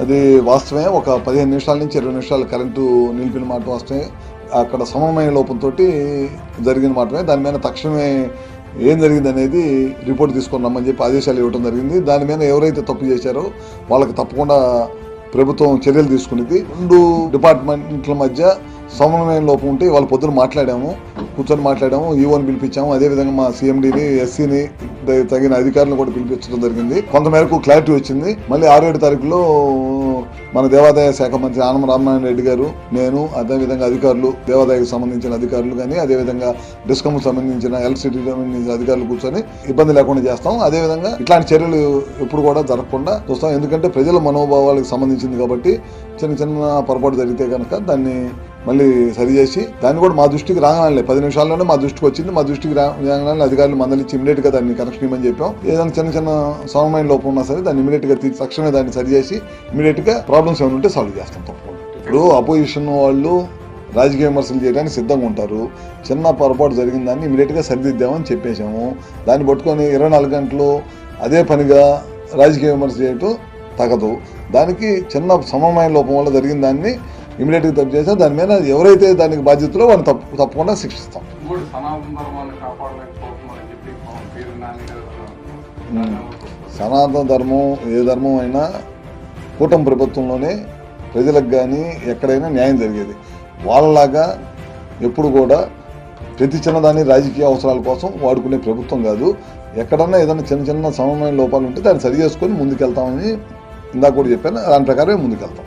అది వాస్తవమే. ఒక పదిహేను నిమిషాల నుంచి ఇరవై నిమిషాలు కరెంటు నిలిపిన మాట వాస్తవమే. అక్కడ సమన్వయ లోపంతో జరిగిన మాటమే. దాని మీద తక్షణమే ఏం జరిగింది అనేది రిపోర్ట్ తీసుకొని రమ్మని చెప్పి ఆదేశాలు ఇవ్వడం జరిగింది. దాని మీద ఎవరైతే తప్పు చేశారో వాళ్ళకి తప్పకుండా ప్రభుత్వం చర్యలు తీసుకునేది. రెండు డిపార్ట్మెంట్ల మధ్య సమన్వయం లోపం ఉంటే వాళ్ళు పొద్దున మాట్లాడాము కూర్చొని మాట్లాడాము ఈవోని పిలిపించాము. అదేవిధంగా మా సీఎండీని ఎస్సీని తగిన అధికారులను కూడా పిలిపించడం జరిగింది. కొంతమేరకు క్లారిటీ వచ్చింది. మళ్ళీ ఆరు ఏడు తారీఖులో మన దేవాదాయ శాఖ మంత్రి ఆనం రామనారాయణ రెడ్డి గారు నేను అదేవిధంగా అధికారులు దేవాదాయకు సంబంధించిన అధికారులు కానీ అదేవిధంగా డిస్కమ్ సంబంధించిన ఎలక్ట్రిసిటీ సంబంధించిన అధికారులు కూర్చొని ఇబ్బంది లేకుండా చేస్తాం. అదేవిధంగా ఇట్లాంటి చర్యలు ఎప్పుడు కూడా జరగకుండా చూస్తాం. ఎందుకంటే ప్రజల మనోభావాలకు సంబంధించింది కాబట్టి చిన్న చిన్న పొరపాటు జరిగితే కనుక దాన్ని మళ్ళీ సరిచేసి దాన్ని కూడా మా దృష్టికి రాగానే పది నిమిషాల్లోనే మా దృష్టికి వచ్చింది. మా దృష్టికి రాగానే అధికారులు మందలిచ్చి ఇమీడియట్గా దాన్ని కనెక్షన్ ఇవ్వమని చెప్పాం. ఏదైనా చిన్న చిన్న సమయం లోపం ఉన్నా సరే దాన్ని ఇమీడియట్గా తీసి తక్షణమే దాన్ని సరిచేసి ఇమీడియట్గా గా ప్రాబ్లమ్స్ ఏమైనా ఉంటే సాల్వ్ చేస్తాం తప్పకుండా. ఇప్పుడు అపోజిషన్ వాళ్ళు రాజకీయ విమర్శలు చేయడానికి సిద్ధంగా ఉంటారు. చిన్న పొరపాటు జరిగిన దాన్ని ఇమీడియట్గా సరిదిద్దామని చెప్పేశాము. దాన్ని పట్టుకొని ఇరవై నాలుగు గంటలు అదే పనిగా రాజకీయ విమర్శ చేయటం తగదు. దానికి చిన్న సమన్వయ లోపం వల్ల జరిగిన దాన్ని ఇమీడియట్గా తప్పు చేసాం దాని మీద ఎవరైతే దానికి బాధ్యతలో వాళ్ళని తప్పు తప్పకుండా శిక్షిస్తాం. సనాతన ధర్మం ఏ ధర్మం అయినా కూటమి ప్రభుత్వంలోనే ప్రజలకు కానీ ఎక్కడైనా న్యాయం జరిగేది. వాళ్ళలాగా ఎప్పుడు కూడా ప్రతి చిన్నదాన్ని రాజకీయ అవసరాల కోసం వాడుకునే ప్రభుత్వం కాదు. ఎక్కడన్నా ఏదైనా చిన్న చిన్న సమన్వయ లోపాలు ఉంటే దాన్ని సరి చేసుకొని ముందుకెళ్తామని ఇందాక కూడా చెప్పాను. దాని ప్రకారమే ముందుకెళ్తాం.